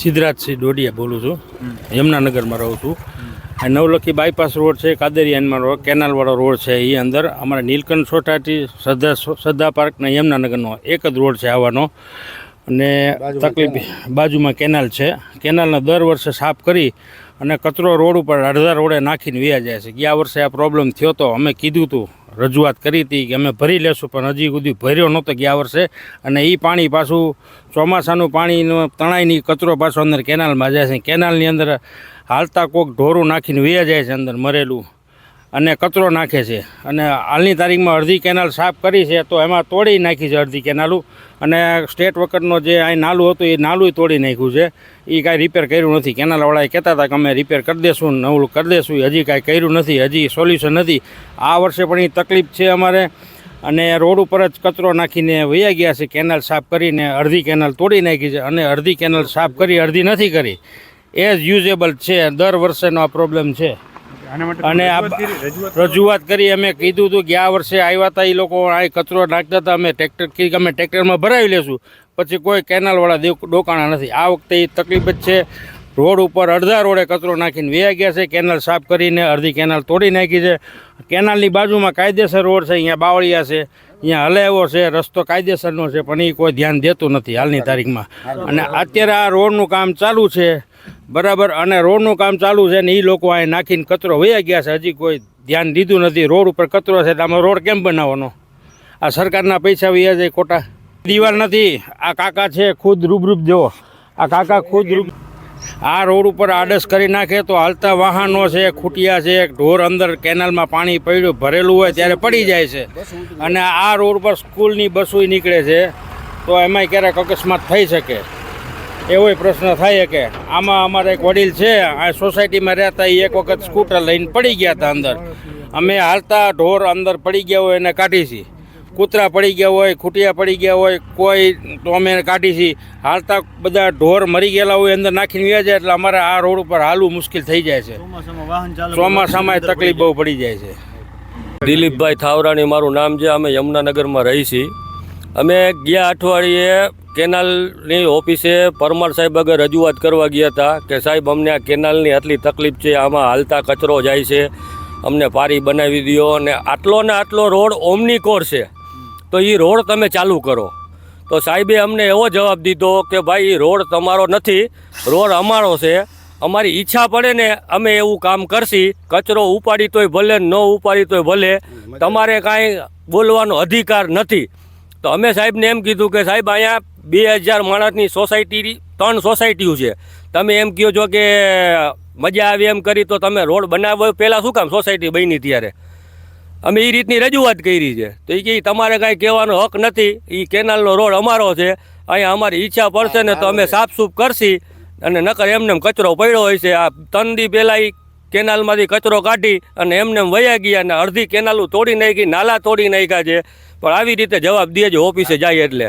સિદ્ધરાજસિંહ ડોડિયા બોલું છું. યમુનાનગરમાં રહું છું. આ નવલખી બાયપાસ રોડ છે કાદેરિયાનમાં રોડ કેનાલવાળો રોડ છે એ અંદર. અમારા નીલકંઠ સોસાયટી શ્રદ્ધા શ્રદ્ધા પાર્કના યમુનાનગરનો એક જ રોડ છે આવવાનો અને તકલીફ બાજુમાં કેનાલ છે. કેનાલને દર વર્ષે સાફ કરી અને કચરો રોડ ઉપર અડધા રોડે નાખીને વ્યા જાય છે. ગયા વર્ષે આ પ્રોબ્લેમ થયો તો અમે કીધું હતું રજૂઆત કરી હતી કે અમે ભરી લેશું, પણ હજી સુધી ભર્યો નહોતો ગયા વર્ષે. અને એ પાણી પાછું ચોમાસાનું પાણીનો તણાઈની કચરો પાછો અંદર કેનાલમાં જાય છે. કેનાલની અંદર હાલતા કોક ઢોરું નાખીને વ્યા જાય છે અંદર મરેલું. અને કચરો નાખે છે. અને હાલની તારીખમાં અડધી કેનાલ સાફ કરી છે, તો એમાં તોડી નાખી છે અડધી કેનાલું. અને સ્ટેટ વખતનો જે અહીં નાલું હતું, એ નાલું તોડી નાખ્યું છે. એ કાંઈ રિપેર કર્યું નથી. કેનાલવાળાએ કહેતા હતા કે અમે રિપેર કરી દેશું નવું કરી દેશું. હજી કાંઈ કર્યું નથી, હજી સોલ્યુશન નથી. આ વર્ષે પણ એ તકલીફ છે અમારે. અને રોડ ઉપર જ કચરો નાખીને વયા ગયા છે. કેનાલ સાફ કરીને અડધી કેનાલ તોડી નાખી છે અને અડધી કેનાલ સાફ કરી, અડધી નથી કરી. એ જ યુઝેબલ છે. દર વર્ષેનો આ પ્રોબ્લેમ છે. અને રજૂઆત કરી, અમે કીધું હતું ગયા વર્ષે આવ્યા હતા એ લોકો આ કચરો નાખતા હતા અમે ટ્રેક્ટર કે અમે ટ્રેક્ટરમાં ભરાવી લેશું. પછી કોઈ કેનાલવાળા ડોકાણા નથી. આ વખતે એ તકલીફ જ છે. રોડ ઉપર અડધા રોડે કચરો નાખીને વયા ગયા છે. કેનાલ સાફ કરીને અડધી કેનાલ તોડી નાખી છે. કેનાલની બાજુમાં કાયદેસર રોડ છે. અહીંયા બાવળિયા છે. અહીંયા હલેવો છે. રસ્તો કાયદેસરનો છે પણ એ કોઈ ધ્યાન દેતું નથી હાલની તારીખમાં. અને અત્યારે આ રોડનું કામ ચાલુ છે. બરાબર, અને રોડનું કામ ચાલુ છે ને એ લોકો અહીં નાખીને કચરો વયા ગયા છે. હજી કોઈ ધ્યાન દીધું નથી. રોડ ઉપર કચરો છે તો રોડ કેમ બનાવવાનો? આ સરકારના પૈસા વયા જાય ખોટા. દિવાલ નથી. આ કાકા છે, ખુદ રૂબરૂપ જુઓ આ કાકા ખુદ રૂબ આ રોડ ઉપર આડસ કરી નાખે તો હાલતા વાહનો છે, ખૂટિયા છે, ઢોર અંદર કેનાલમાં પાણી પડ્યું, ભરેલું હોય ત્યારે પડી જાય છે. અને આ રોડ પર સ્કૂલની બસો નીકળે છે. તો એમાંય ક્યારેક અકસ્માત થઈ શકે. એવોય પ્રશ્ન થાય કે આમાં અમારે એક વડીલ છે આ સોસાયટીમાં રહેતા એ એક વખત સ્કૂટર લઈને પડી ગયા હતા અંદર. અમે હાલતા ઢોર અંદર પડી ગયા હોય એને કાઢી છીએ કૂતરા પડી ગયા હોય ખૂટિયા પડી ગયા હોય કોઈ તો અમે એને કાઢી છીએ હાલતા બધા ઢોર મરી ગયેલા હોય અંદર નાખીને વ્યા જાય એટલે અમારે આ રોડ ઉપર હાલવું મુશ્કેલ થઈ જાય છે. ચોમાસામાં વાહન ચોમાસામાં તકલીફ બહુ પડી જાય છે. દિલીપભાઈ થાવરાણી મારું નામ છે. અમે યમુનાનગરમાં રહી છીએ અમે ગયા અઠવાડિયે કેનાલની ઓફિસે પરમાર સાહેબ આગળ રજૂઆત કરવા ગયા હતા કે સાહેબ અમને આ કેનાલની આટલી તકલીફ છે આમાં હાલતા કચરો જાય છે અમને પારી બનાવી દો અને આટલો ને આટલો રોડ ઓમની કોર છે. તો એ રોડ તમે ચાલુ કરો. તો સાહેબે અમને એવો જવાબ દીધો કે ભાઈ એ રોડ તમારો નથી રોડ અમારો છે અમારી ઈચ્છા પડે ને અમે એવું કામ કરશી કચરો ઉપાડી તોય ભલે ન ઉપાડી તોય ભલે તમારે કાંઈ બોલવાનો અધિકાર નથી. તો અમે સાહેબને એમ કીધું કે સાહેબ અહીંયા બે હજાર માણસની સોસાયટી ત્રણ સોસાયટીઓ છે. તમે એમ કહો છો કે મજા આવી એમ કરી તો તમે રોડ બનાવો. પહેલાં શું કામ સોસાયટી બની ત્યારે? અમે એ રીતની રજૂઆત કરી છે. તો એ કે તમારે કાંઈ કહેવાનો હક નથી. એ કેનાલનો રોડ અમારો છે. અહીંયા અમારી ઈચ્છા પડશે ને તો અમે સાફસૂફ કરશી. અને નકર એમને કચરો પડ્યો હોય છે. આ ત્રણ દી પહેલાં એ કેનાલમાંથી કચરો કાઢી અને એમને એમ વયા ગયા અને અડધી કેનાલું તોડી નાખી, નાલા તોડી નાખ્યા છે. પણ આવી રીતે જવાબ દેજો ઓફિસે જાય એટલે.